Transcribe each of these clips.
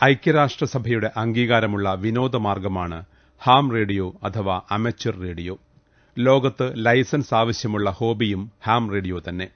ഐക്യരാഷ്ട്രസഭയുടെ അംഗീകാരമുള്ള വിനോദമാർഗമാണ് ഹാം റേഡിയോ അഥവാ അമച്വർ റേഡിയോ. ലോകത്ത് ലൈസൻസ് ആവശ്യമുള്ള ഹോബിയും ഹാം റേഡിയോ തന്നെ.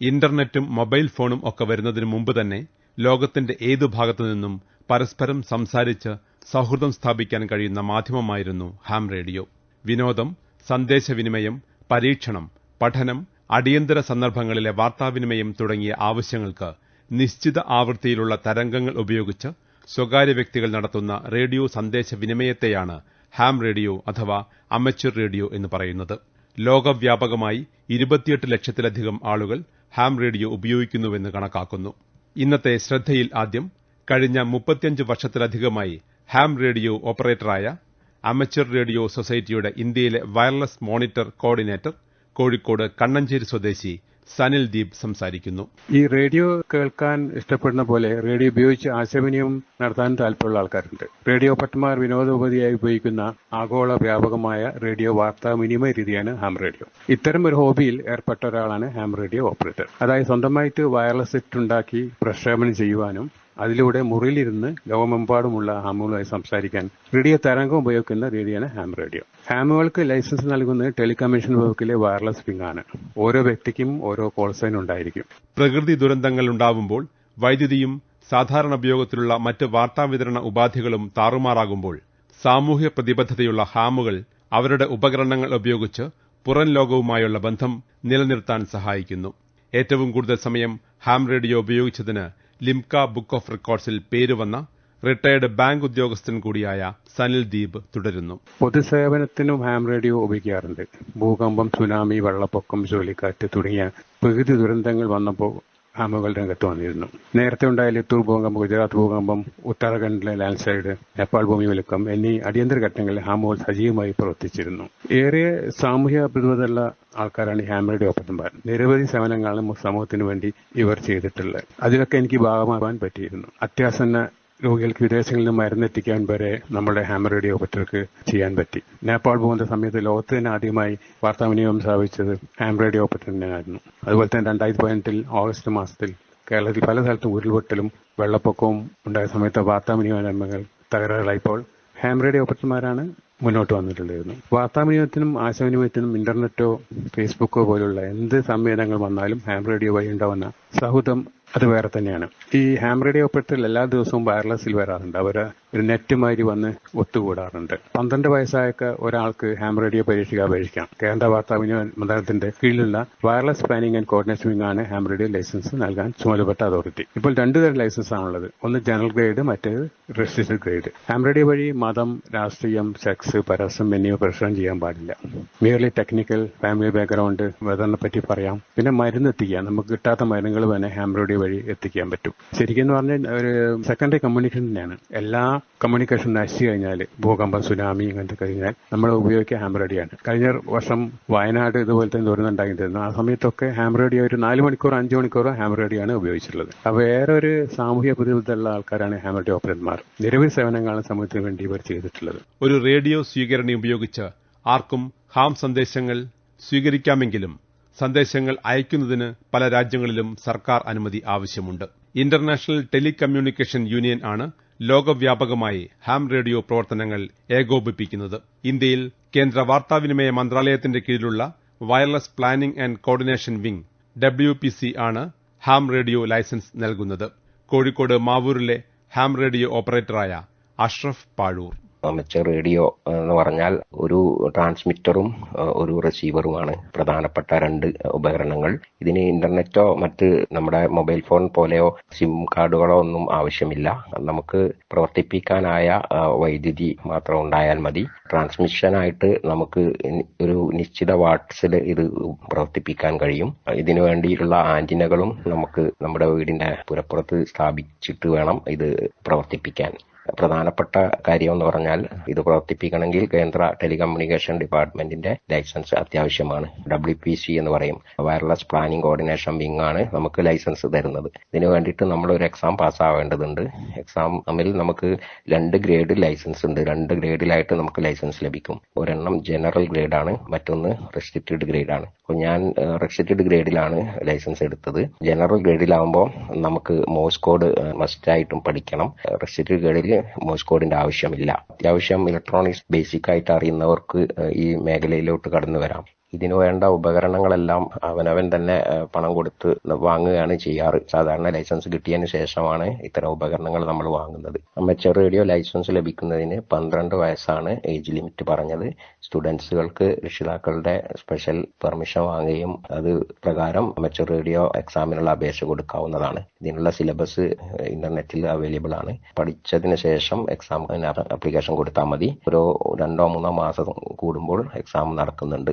ഇന്റർനെറ്റും മൊബൈൽ ഫോണും ഒക്കെ വരുന്നതിനു മുമ്പ് തന്നെ ലോകത്തിന്റെ ഏതു ഭാഗത്തുനിന്നും പരസ്പരം സംസാരിച്ച് സൗഹൃദം സ്ഥാപിക്കാൻ കഴിയുന്ന മാധ്യമമായിരുന്നു ഹാം റേഡിയോ. വിനോദം സന്ദേശവിനിമയം പരീക്ഷണം പഠനം അടിയന്തര സന്ദർഭങ്ങളിലെ വാർത്താവിനിമയം തുടങ്ങിയ ആവശ്യങ്ങൾക്ക് നിശ്ചിത ആവൃത്തിയിലുള്ള തരംഗങ്ങൾ ഉപയോഗിച്ച് സ്വകാര്യ വ്യക്തികൾ നടത്തുന്ന റേഡിയോ സന്ദേശ വിനിമയത്തെയാണ് ഹാം റേഡിയോ അഥവാ അമച്വർ റേഡിയോ എന്ന് പറയുന്നത്. ലോകവ്യാപകമായി ഇരുപത്തിയെട്ട് ലക്ഷത്തിലധികം ആളുകൾ ഹാം റേഡിയോ ഉപയോഗിക്കുന്നുവെന്ന് കണക്കാക്കുന്നു. ഇന്നത്തെ ശ്രദ്ധയിൽ ആദ്യം കഴിഞ്ഞ മുപ്പത്തിയഞ്ച് വർഷത്തിലധികമായി ഹാം റേഡിയോ ഓപ്പറേറ്ററായ അമച്വർ റേഡിയോ സൊസൈറ്റിയുടെ ഇന്ത്യയിലെ wireless monitor coordinator Kozhikode Kannancheri സ്വദേശി സനിൽ ദീപ് സംസാരിക്കുന്നു. ഈ റേഡിയോ കേൾക്കാൻ ഇഷ്ടപ്പെടുന്ന പോലെ റേഡിയോ ഉപയോഗിച്ച് ആശയവിനിമയം നടത്താൻ താല്പര്യമുള്ള ആൾക്കാരുണ്ട്. റേഡിയോ പട്ടന്മാർ വിനോദോപാധിയായി ഉപയോഗിക്കുന്ന ആഗോള വ്യാപകമായ റേഡിയോ വാർത്താ വിനിമയ രീതിയാണ് ഹാം റേഡിയോ ഇത്തരം ഒരു ഹോബിയിൽ ഏർപ്പെട്ട ഒരാളാണ് ഹാം റേഡിയോ ഓപ്പറേറ്റർ അതായത് സ്വന്തമായിട്ട് വയർലെസ് സെറ്റ് ഉണ്ടാക്കി പ്രക്ഷേപണം ചെയ്യുവാനും അതിലൂടെ മുറിയിലിരുന്ന് ലോകമെമ്പാടുമുള്ള ഹാമുകളുമായി സംസാരിക്കാൻ റേഡിയോ തരംഗം ഉപയോഗിക്കുന്ന രീതിയാണ് ഹാം റേഡിയോ. ഹാമുകൾക്ക് ലൈസൻസ് നൽകുന്നത് ടെലികമ്മീഷൻ വകുപ്പിലെ വയർലെസ് പിങ് ആണ് ഓരോ വ്യക്തിക്കും ഓരോ കോൾ സൈൻ ഉണ്ടായിരിക്കും. പ്രകൃതി ദുരന്തങ്ങൾ ഉണ്ടാവുമ്പോൾ വൈദ്യുതിയും സാധാരണ ഉപയോഗത്തിലുള്ള മറ്റ് വാർത്താവിതരണ ഉപാധികളും താറുമാറാകുമ്പോൾ സാമൂഹ്യ പ്രതിബദ്ധതയുള്ള ഹാമുകൾ അവരുടെ ഉപകരണങ്ങൾ ഉപയോഗിച്ച് പുറം ലോകവുമായുള്ള ബന്ധം നിലനിർത്താൻ സഹായിക്കുന്നു. ഏറ്റവും കൂടുതൽ സമയം ഹാം റേഡിയോ ഉപയോഗിച്ചതിന് ലിംക ബുക്ക് ഓഫ് റെക്കോർഡ്സിൽ പേരുവന്ന റിട്ടയർഡ് ബാങ്ക് ഉദ്യോഗസ്ഥൻ കൂടിയായ സനിൽ ദീപ് തുടരുന്നു. പൊതുസേവനത്തിനും ഹാം റേഡിയോ ഉപയോഗിക്കാറുണ്ട്. ഭൂകമ്പം സുനാമി വെള്ളപ്പൊക്കം ചുഴലിക്കാറ്റ് തുടങ്ങിയ പ്രകൃതി ദുരന്തങ്ങൾ വന്നപ്പോൾ ഹാമുകൾ രംഗത്ത് വന്നിരുന്നു. നേരത്തെ ഉണ്ടായ ലിത്തൂർ ഭൂകമ്പം ഗുജറാത്ത് ഭൂകമ്പം ഉത്തരാഖണ്ഡിലെ ലാൻഡ് സ്ലൈഡ് നേപ്പാൾ ഭൂമിവലുക്കം എന്നീ അടിയന്തര ഘട്ടങ്ങളിൽ ഹാമുകൾ സജീവമായി പ്രവർത്തിച്ചിരുന്നു. ഏറെ സാമൂഹ്യ പ്രതിബദ്ധതയുള്ള ആൾക്കാരാണ് ഈ ഹാം റേഡിയോ ഒപ്പത്തന്മാർ നിരവധി സേവനങ്ങളാണ് സമൂഹത്തിന് വേണ്ടി ഇവർ ചെയ്തിട്ടുള്ളത്. അതിലൊക്കെ എനിക്ക് ഭാഗമാകാൻ പറ്റിയിരുന്നു. അത്യാസന്ന രോഗികൾക്ക് വിദേശങ്ങളിൽ നിന്ന് മരുന്നെത്തിക്കാൻ വരെ നമ്മുടെ ഹാമർ റേഡിയോ ഓപ്പറേറ്റർക്ക് ചെയ്യാൻ പറ്റി. നേപ്പാൾ പോകുന്ന സമയത്ത് ലോകത്ത് തന്നെ ആദ്യമായി വാർത്താവിനിമയം സ്ഥാപിച്ചത് ഹാമർ റേഡിയോ ഓപ്പറേറ്ററിനായിരുന്നു അതുപോലെ തന്നെ രണ്ടായിരത്തി പതിനെട്ടിൽ ഓഗസ്റ്റ് മാസത്തിൽ കേരളത്തിൽ പല സ്ഥലത്തും ഉരുൾപൊട്ടലും വെള്ളപ്പൊക്കവും ഉണ്ടായ സമയത്ത് വാർത്താവിനിമയങ്ങൾ തകരാറിലായപ്പോൾ ഹാം റേഡിയോ ഓപ്പറേറ്റർമാരാണ് മുന്നോട്ട് വന്നിട്ടുണ്ടായിരുന്നു വാർത്താവിനിമയത്തിനും ആശയവിനിമയത്തിനും ഇന്റർനെറ്റോ ഫേസ്ബുക്കോ പോലുള്ള എന്ത് സംവേദനങ്ങൾ വന്നാലും ഹാം റേഡിയോ വഴി ഉണ്ടാവുന്ന സൗഹൃദം അത് വേറെ തന്നെയാണ്. ഈ ഹാം റേഡിയോ ഓപ്പറേറ്ററിൽ എല്ലാ ദിവസവും വയർലെസ്സിൽ വരാറുണ്ട്. അവർ ഒരു നെറ്റ് മാതിരി വന്ന് ഒത്തുകൂടാറുണ്ട്. പന്ത്രണ്ട് വയസ്സായൊക്കെ ഒരാൾക്ക് ഹാം റേഡിയോ പരീക്ഷയ്ക്ക് അപേക്ഷിക്കാം. കേന്ദ്ര വാർത്താവിനിമയ മന്ത്രാലയത്തിന്റെ കീഴിലുള്ള വയർലെസ് പ്ലാനിംഗ് ആൻഡ് കോർഡിനേഷൻ ആണ് ഹാം റേഡിയോ ലൈസൻസ് നൽകാൻ ചുമതലപ്പെട്ട അതോറിറ്റി ഇപ്പോൾ രണ്ടു തരം ലൈസൻസ് ആണുള്ളത്. ഒന്ന് ജനറൽ ഗ്രേഡ് മറ്റേത് രജിസ്ട്രേഷൻ ഗ്രേഡ് ഹാം റേഡിയോ വഴി മതം രാഷ്ട്രീയം സെക്സ് പരസ്യം എന്നിവ പ്രശ്നം ചെയ്യാൻ പാടില്ല. മിയർലി ടെക്നിക്കൽ ഫാമിലി ബാക്ക്ഗ്രൗണ്ട് വെതറിനെ പറ്റി പറയാം. പിന്നെ മരുന്ന് എത്തിക്കുക. നമുക്ക് കിട്ടാത്ത മരുന്നുകൾ തന്നെ ഹാം റേഡിയോ വഴി എത്തിക്കാൻ പറ്റും. ശരിക്കും പറഞ്ഞാൽ ഒരു സെക്കൻഡറി കമ്മ്യൂണിക്കേഷൻ തന്നെയാണ്. എല്ലാ കമ്മ്യൂണിക്കേഷൻ നശിച്ചു കഴിഞ്ഞാൽ ഭൂകമ്പം സുനാമി ഇങ്ങനത്തെ കഴിഞ്ഞാൽ നമ്മൾ ഉപയോഗിക്കുക ഹാം റേഡിയാണ് കഴിഞ്ഞ വർഷം വയനാട് ഇതുപോലെ തന്നെ ദുരന്തമുണ്ടായിരുന്നു ആ സമയത്തൊക്കെ ഹാം റേഡിയോ ഒരു നാല് മണിക്കൂർ അഞ്ച് മണിക്കൂർ ഹാം റേഡിയോ ആണ് ഉപയോഗിച്ചിട്ടുള്ളത്. അപ്പോൾ വേറെ ഒരു സാമൂഹ്യ പ്രതിബദ്ധതയുള്ള ആൾക്കാരാണ് ഹാം റേഡിയോ ഓപ്പറേറ്റർമാർ നിരവധി സേവനങ്ങളാണ് സമൂഹത്തിന് വേണ്ടി ഇവർ ചെയ്തിട്ടുള്ളത്. ഒരു റേഡിയോ സ്വീകരണി ഉപയോഗിച്ച് ആർക്കും ഹാം സന്ദേശങ്ങൾ സ്വീകരിക്കാമെങ്കിലും സന്ദേശങ്ങൾ അയക്കുന്നതിന് പല രാജ്യങ്ങളിലും സർക്കാർ അനുമതി ആവശ്യമുണ്ട്. ഇന്റർനാഷണൽ ടെലികമ്മ്യൂണിക്കേഷൻ യൂണിയൻ ആണ് ലോകവ്യാപകമായി ഹാം റേഡിയോ പ്രവർത്തനങ്ങൾ ഏകോപിപ്പിക്കുന്നത്. ഇന്ത്യയിൽ കേന്ദ്ര വാർത്താവിനിമയ മന്ത്രാലയത്തിന്റെ കീഴിലുള്ള wireless planning and coordination wing W ആണ് ഹാം റേഡിയോ ലൈസൻസ് നൽകുന്നത്. കോഴിക്കോട് മാവൂരിലെ ഹാം റേഡിയോ ഓപ്പറേറ്ററായ അഷ്റഫ് പാഴൂർ. അമച്ചർ റേഡിയോ എന്ന് പറഞ്ഞാൽ ഒരു ട്രാൻസ്മിറ്ററും ഒരു റിസീവറുമാണ്. പ്രധാനപ്പെട്ട രണ്ട് ഉപകരണങ്ങൾ. ഇതിന് ഇന്റർനെറ്റോ മറ്റ് നമ്മുടെ മൊബൈൽ ഫോൺ പോലെയോ സിം കാർഡുകളോ ഒന്നും ആവശ്യമില്ല. നമുക്ക് പ്രവർത്തിപ്പിക്കാനായ വൈദ്യുതി മാത്രം ഉണ്ടായാൽ മതി. ട്രാൻസ്മിഷനായിട്ട് നമുക്ക് ഒരു നിശ്ചിത വാട്ട്സിൽ ഇത് പ്രവർത്തിപ്പിക്കാൻ കഴിയും. ഇതിനു വേണ്ടിയിട്ടുള്ള ആന്റിനകളും നമുക്ക് നമ്മുടെ വീടിന്റെ പുരപ്പുറത്ത് സ്ഥാപിച്ചിട്ട് വേണം ഇത് പ്രവർത്തിപ്പിക്കാൻ. പ്രധാനപ്പെട്ട കാര്യം എന്ന് പറഞ്ഞാൽ ഇത് പ്രവർത്തിപ്പിക്കണമെങ്കിൽ കേന്ദ്ര ടെലികമ്മ്യൂണിക്കേഷൻ ഡിപ്പാർട്ട്മെന്റിന്റെ ലൈസൻസ് അത്യാവശ്യമാണ്. ഡബ്ല്യു പി സി എന്ന് പറയും. വയർലെസ് പ്ലാനിംഗ് കോർഡിനേഷൻ വിങ് ആണ് നമുക്ക് ലൈസൻസ് തരുന്നത്. ഇതിന് വേണ്ടിയിട്ട് നമ്മൾ ഒരു എക്സാം പാസ്സാവേണ്ടതുണ്ട്. തമ്മിൽ നമുക്ക് രണ്ട് ഗ്രേഡ് ലൈസൻസ് ഉണ്ട്. രണ്ട് ഗ്രേഡിലായിട്ട് നമുക്ക് ലൈസൻസ് ലഭിക്കും. ഒരെണ്ണം ജനറൽ ഗ്രേഡാണ് മറ്റൊന്ന് റെസ്ട്രിക്റ്റഡ് ഗ്രേഡാണ്. അപ്പോൾ ഞാൻ റെസ്ട്രിക്റ്റഡ് ഗ്രേഡിലാണ് ലൈസൻസ് എടുത്തത്. ജനറൽ ഗ്രേഡിലാവുമ്പോൾ നമുക്ക് മോസ് കോഡ് മസ്റ്റായിട്ടും പഠിക്കണം. റെസ്ട്രിക്റ്റഡ് ഗ്രേഡിൽ മോസ് കോഡിന്റെ ആവശ്യമില്ല. അത്യാവശ്യം ഇലക്ട്രോണിക്സ് ബേസിക് ആയിട്ട് അറിയുന്നവർക്ക് ഈ മേഖലയിലോട്ട് കടന്നു വരാം ഇതിനു വേണ്ട ഉപകരണങ്ങളെല്ലാം അവനവൻ തന്നെ പണം കൊടുത്ത് വാങ്ങുകയാണ് ചെയ്യാറ്. സാധാരണ ലൈസൻസ് കിട്ടിയതിന് ശേഷമാണ് ഇത്തരം ഉപകരണങ്ങൾ നമ്മൾ വാങ്ങുന്നത്. അമച്ചർ റേഡിയോ ലൈസൻസ് ലഭിക്കുന്നതിന് പന്ത്രണ്ട് വയസ്സാണ് ഏജ് ലിമിറ്റ് പറഞ്ഞത്. സ്റ്റുഡൻസുകൾക്ക് രക്ഷിതാക്കളുടെ സ്പെഷ്യൽ പെർമിഷൻ വാങ്ങുകയും അത് പ്രകാരം അമച്ചർ റേഡിയോ എക്സാമിനുള്ള അപേക്ഷ കൊടുക്കാവുന്നതാണ്. ഇതിനുള്ള സിലബസ് ഇന്റർനെറ്റിൽ അവൈലബിൾ ആണ്. പഠിച്ചതിന് ശേഷം എക്സാം അപ്ലിക്കേഷൻ കൊടുത്താൽ മതി. ഓരോ രണ്ടോ മൂന്നോ മാസം കൂടുമ്പോൾ എക്സാം നടക്കുന്നുണ്ട്.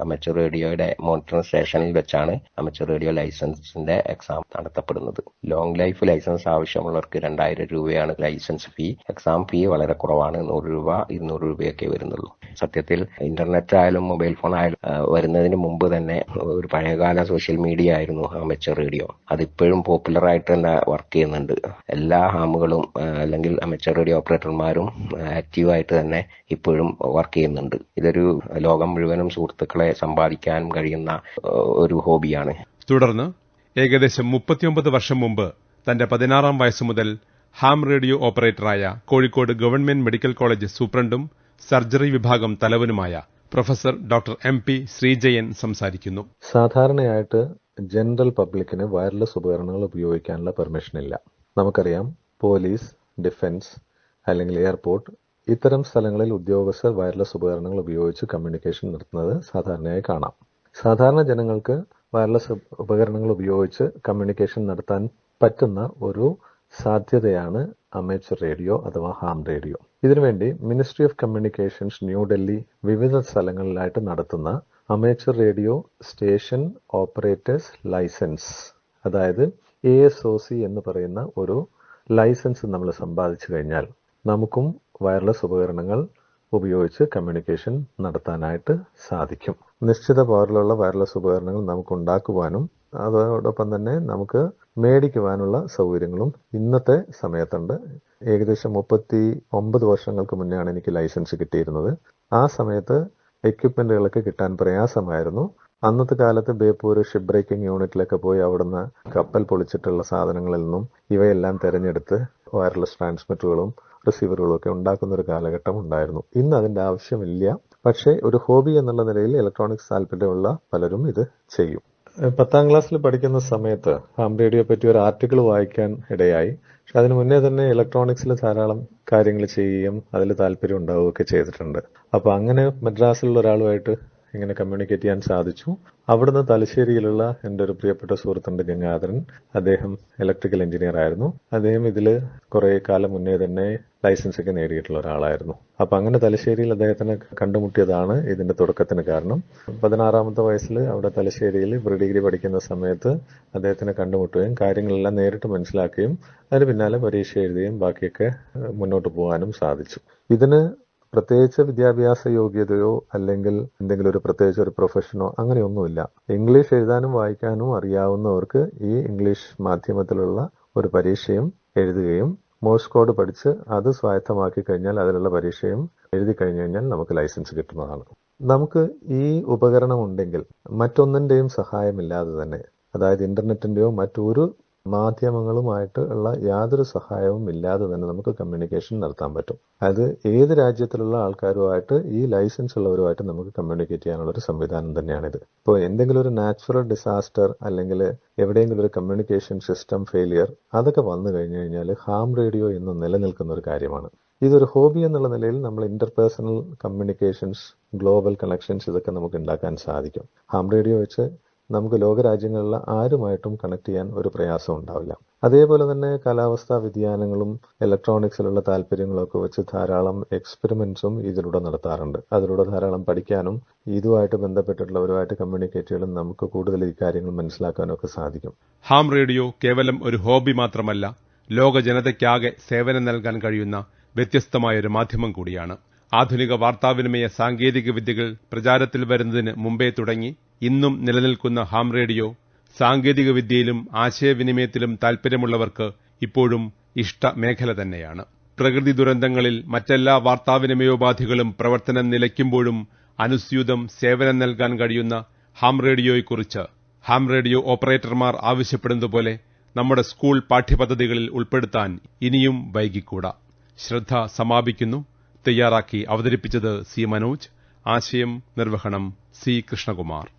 അമച്ചർ റേഡിയോയുടെ മോണിറ്ററിംഗ് സ്റ്റേഷനിൽ വെച്ചാണ് അമച്ചർ റേഡിയോ ലൈസൻസിന്റെ എക്സാം നടത്തപ്പെടുന്നത്. ലോങ് ലൈഫ് ലൈസൻസ് ആവശ്യമുള്ളവർക്ക് രണ്ടായിരം രൂപയാണ് ലൈസൻസ് ഫീ എക്സാം ഫീ വളരെ കുറവാണ്. നൂറ് രൂപ ഇരുന്നൂറ് രൂപയൊക്കെ വരുന്നുള്ളൂ. സത്യത്തിൽ ഇന്റർനെറ്റ് ആയാലും മൊബൈൽ ഫോൺ ആയാലും വരുന്നതിന് മുമ്പ് തന്നെ ഒരു പഴയകാല സോഷ്യൽ മീഡിയ ആയിരുന്നു അമേച്ചർ റേഡിയോ. അതിപ്പോഴും പോപ്പുലർ ആയിട്ട് തന്നെ വർക്ക് ചെയ്യുന്നുണ്ട്. എല്ലാ ഹാമുകളും അല്ലെങ്കിൽ അമച്ചർ റേഡിയോ ഓപ്പറേറ്റർമാരും ആക്റ്റീവായിട്ട് തന്നെ ഇപ്പോഴും വർക്ക് ചെയ്യുന്നുണ്ട്. ഇതൊരു ലോകം മുഴുവനും സുഹൃത്തുക്കളെ സമ്പാദിക്കാനും കഴിയുന്ന ഒരു ഹോബിയാണ്. തുടർന്ന് ഏകദേശം മുപ്പത്തിയൊമ്പത് വർഷം മുമ്പ് തന്റെ പതിനാറാം വയസ്സു മുതൽ ഹാം റേഡിയോ ഓപ്പറേറ്ററായ കോഴിക്കോട് ഗവൺമെന്റ് മെഡിക്കൽ കോളേജ് സൂപ്രണ്ടും സർജറി വിഭാഗം തലവനുമായ professor doctor M P Sreejayan സംസാരിക്കുന്നു. സാധാരണയായിട്ട് ജനറൽ പബ്ലിക്കിന് വയർലെസ് ഉപകരണങ്ങൾ ഉപയോഗിക്കാനുള്ള പെർമിഷൻ ഇല്ല നമുക്കറിയാം പോലീസ് ഡിഫൻസ് അല്ലെങ്കിൽ എയർപോർട്ട് ഇത്തരം സ്ഥലങ്ങളിൽ ഉദ്യോഗസ്ഥർ വയർലെസ് ഉപകരണങ്ങൾ ഉപയോഗിച്ച് കമ്മ്യൂണിക്കേഷൻ നടത്തുന്നത് സാധാരണയായി കാണാം. സാധാരണ ജനങ്ങൾക്ക് വയർലെസ് ഉപകരണങ്ങൾ ഉപയോഗിച്ച് കമ്മ്യൂണിക്കേഷൻ നടത്താൻ പറ്റുന്ന ഒരു സാധ്യതയാണ് അമേച്ചർ റേഡിയോ അഥവാ ഹാം റേഡിയോ. ഇതിനുവേണ്ടി മിനിസ്ട്രി ഓഫ് കമ്മ്യൂണിക്കേഷൻസ് ന്യൂഡൽഹി വിവിധ സ്ഥലങ്ങളിലായിട്ട് നടത്തുന്ന amateur radio station operators license അതായത് എ എസ് ഒ സി എന്ന് പറയുന്ന ഒരു ലൈസൻസ് നമ്മൾ സമ്പാദിച്ചു കഴിഞ്ഞാൽ നമുക്കും വയർലെസ് ഉപകരണങ്ങൾ ഉപയോഗിച്ച് കമ്മ്യൂണിക്കേഷൻ നടത്താനായിട്ട് സാധിക്കും. നിശ്ചിത പവറിലുള്ള വയർലെസ് ഉപകരണങ്ങൾ നമുക്ക് ഉണ്ടാക്കുവാനും അതോടൊപ്പം തന്നെ നമുക്ക് മേടിക്കുവാനുള്ള സൗകര്യങ്ങളും ഇന്നത്തെ സമയത്തുണ്ട്. ഏകദേശം മുപ്പത്തി ഒമ്പത് വർഷങ്ങൾക്ക് മുന്നെയാണ് എനിക്ക് ലൈസൻസ് കിട്ടിയിരുന്നത്. ആ സമയത്ത് എക്യുപ്മെന്റുകളൊക്കെ കിട്ടാൻ പ്രയാസമായിരുന്നു. അന്നത്തെ കാലത്ത് ബേപ്പൂർ ഷിപ്പ് ബ്രേക്കിംഗ് യൂണിറ്റിലൊക്കെ പോയി അവിടുന്ന് കപ്പൽ പൊളിച്ചിട്ടുള്ള സാധനങ്ങളിൽ നിന്നും ഇവയെല്ലാം തിരഞ്ഞെടുത്ത് വയർലെസ് ട്രാൻസ്മിറ്ററുകളും റിസീവറുകളും ഒക്കെ ഉണ്ടാക്കുന്ന ഒരു കാലഘട്ടം ഉണ്ടായിരുന്നു. ഇന്ന് അതിന്റെ ആവശ്യമില്ല. പക്ഷേ ഒരു ഹോബി എന്നുള്ള നിലയിൽ ഇലക്ട്രോണിക്സ് താല്പര്യമുള്ള പലരും ഇത് ചെയ്യും. പത്താം ക്ലാസ്സിൽ പഠിക്കുന്ന സമയത്ത് ഹാം റേഡിയോ പറ്റി ഒരു ആർട്ടിക്കിൾ വായിക്കാൻ ഇടയായി. പക്ഷെ അതിന് മുന്നേ തന്നെ ഇലക്ട്രോണിക്സിൽ ധാരാളം കാര്യങ്ങൾ ചെയ്യുകയും അതിൽ താല്പര്യം ഉണ്ടാവുകയൊക്കെ ചെയ്തിട്ടുണ്ട്. അപ്പൊ അങ്ങനെ മദ്രാസിലുള്ള ഒരാളുമായിട്ട് ഇങ്ങനെ കമ്മ്യൂണിക്കേറ്റ് ചെയ്യാൻ സാധിച്ചു. അവിടുന്ന് തലശ്ശേരിയിലുള്ള എന്റെ ഒരു പ്രിയപ്പെട്ട സുഹൃത്തുണ്ട് ഗംഗാധരൻ. അദ്ദേഹം ഇലക്ട്രിക്കൽ എഞ്ചിനീയർ ആയിരുന്നു. അദ്ദേഹം ഇതിൽ കുറെ കാലം മുന്നേ തന്നെ ലൈസൻസ് ഒക്കെ നേടിയിട്ടുള്ള ഒരാളായിരുന്നു. അപ്പൊ അങ്ങനെ തലശ്ശേരിയിൽ അദ്ദേഹത്തിനെ കണ്ടുമുട്ടിയതാണ് ഇതിന്റെ തുടക്കത്തിന് കാരണം. പതിനാറാമത്തെ വയസ്സിൽ അവിടെ തലശ്ശേരിയിൽ പ്രീ ഡിഗ്രി പഠിക്കുന്ന സമയത്ത് അദ്ദേഹത്തിനെ കണ്ടുമുട്ടുകയും കാര്യങ്ങളെല്ലാം നേരിട്ട് മനസ്സിലാക്കുകയും അതിന് പിന്നാലെ പരീക്ഷ എഴുതുകയും ബാക്കിയൊക്കെ മുന്നോട്ട് പോകാനും സാധിച്ചു. ഇതിന് പ്രത്യേകിച്ച് വിദ്യാഭ്യാസ യോഗ്യതയോ അല്ലെങ്കിൽ എന്തെങ്കിലും ഒരു പ്രത്യേകിച്ച് ഒരു പ്രൊഫഷനോ അങ്ങനെയൊന്നുമില്ല. ഇംഗ്ലീഷ് എഴുതാനും വായിക്കാനും അറിയാവുന്നവർക്ക് ഈ ഇംഗ്ലീഷ് മാധ്യമത്തിലുള്ള ഒരു പരീക്ഷയും എഴുതുകയും മോഴ്സ് കോഡ് പഠിച്ച് അത് സ്വായത്തമാക്കി കഴിഞ്ഞാൽ അതിലുള്ള പരീക്ഷയും എഴുതി കഴിഞ്ഞു കഴിഞ്ഞാൽ നമുക്ക് ലൈസൻസ് കിട്ടുന്നതാണ്. നമുക്ക് ഈ ഉപകരണം ഉണ്ടെങ്കിൽ മറ്റൊന്നിന്റെയും സഹായമില്ലാതെ തന്നെ അതായത് ഇന്റർനെറ്റിന്റെയോ മറ്റൊരു മാധ്യമങ്ങളുമായിട്ട് ഉള്ള യാതൊരു സഹായവും ഇല്ലാതെ തന്നെ നമുക്ക് കമ്മ്യൂണിക്കേഷൻ നടത്താൻ പറ്റും. അത് ഏത് രാജ്യത്തിലുള്ള ആൾക്കാരുമായിട്ട് ഈ ലൈസൻസ് ഉള്ളവരുമായിട്ട് നമുക്ക് കമ്മ്യൂണിക്കേറ്റ് ചെയ്യാനുള്ള ഒരു സംവിധാനം തന്നെയാണിത്. ഇപ്പോൾ എന്തെങ്കിലും ഒരു നാച്ചുറൽ ഡിസാസ്റ്റർ അല്ലെങ്കിൽ എവിടെയെങ്കിലും ഒരു കമ്മ്യൂണിക്കേഷൻ സിസ്റ്റം ഫെയിലിയർ അതൊക്കെ വന്നു കഴിഞ്ഞു കഴിഞ്ഞാൽ ഹാം റേഡിയോ ഇന്ന് നിലനിൽക്കുന്ന ഒരു കാര്യമാണ്. ഇതൊരു ഹോബി എന്നുള്ള നിലയിൽ നമ്മൾ ഇന്റർപേഴ്സണൽ കമ്മ്യൂണിക്കേഷൻസ് ഗ്ലോബൽ കണക്ഷൻസ് ഇതൊക്കെ നമുക്ക് ഉണ്ടാക്കാൻ സാധിക്കും. ഹാം റേഡിയോ വെച്ച് നമുക്ക് ലോകരാജ്യങ്ങളിലെ ആരുമായിട്ടും കണക്ട് ചെയ്യാൻ ഒരു പ്രയാസം ഉണ്ടാവില്ല. അതേപോലെ തന്നെ കാലാവസ്ഥാ വ്യതിയാനങ്ങളും ഇലക്ട്രോണിക്സിലുള്ള താല്പര്യങ്ങളൊക്കെ വെച്ച് ധാരാളം എക്സ്പെരിമെന്റ്സും ഇതിലൂടെ നടത്താറുണ്ട്. അതിലൂടെ ധാരാളം പഠിക്കാനും ഇതുമായിട്ട് ബന്ധപ്പെട്ടിട്ടുള്ളവരുമായിട്ട് കമ്മ്യൂണിക്കേറ്റ് ചെയ്യാനും നമുക്ക് കൂടുതൽ ഈ കാര്യങ്ങൾ മനസ്സിലാക്കാനും ഒക്കെ സാധിക്കും. ഹാം റേഡിയോ കേവലം ഒരു ഹോബി മാത്രമല്ല ലോക ജനതയ്ക്കാകെ സേവനം നൽകാൻ കഴിയുന്ന വ്യത്യസ്തമായ ഒരു മാധ്യമം കൂടിയാണ്. ആധുനിക വാർത്താവിനിമയ സാങ്കേതിക വിദ്യകൾ പ്രചാരത്തിൽ വരുന്നതിന് മുമ്പേ തുടങ്ങി ഇന്നും നിലനിൽക്കുന്ന ഹാം റേഡിയോ സാങ്കേതികവിദ്യയിലും ആശയവിനിമയത്തിലും താൽപര്യമുള്ളവർക്ക് ഇപ്പോഴും ഇഷ്ടമേഖല തന്നെയാണ്. പ്രകൃതി ദുരന്തങ്ങളിൽ മറ്റെല്ലാ വാർത്താവിനിമയോപാധികളും പ്രവർത്തനം നിലയ്ക്കുമ്പോഴും അനുസ്യൂതം സേവനം നൽകാൻ കഴിയുന്ന ഹാം റേഡിയോയെക്കുറിച്ച് ഹാം റേഡിയോ ഓപ്പറേറ്റർമാർ ആവശ്യപ്പെടുന്നതുപോലെ നമ്മുടെ സ്കൂൾ പാഠ്യപദ്ധതികളിൽ ഉൾപ്പെടുത്താൻ ഇനിയും വൈകിക്കൂടാ. ശ്രദ്ധ സമാപിക്കുന്നു. തയ്യാറാക്കി അവതരിപ്പിച്ചത് സി മനോജ്. ആശയം നിർവഹണം സി കൃഷ്ണകുമാർ.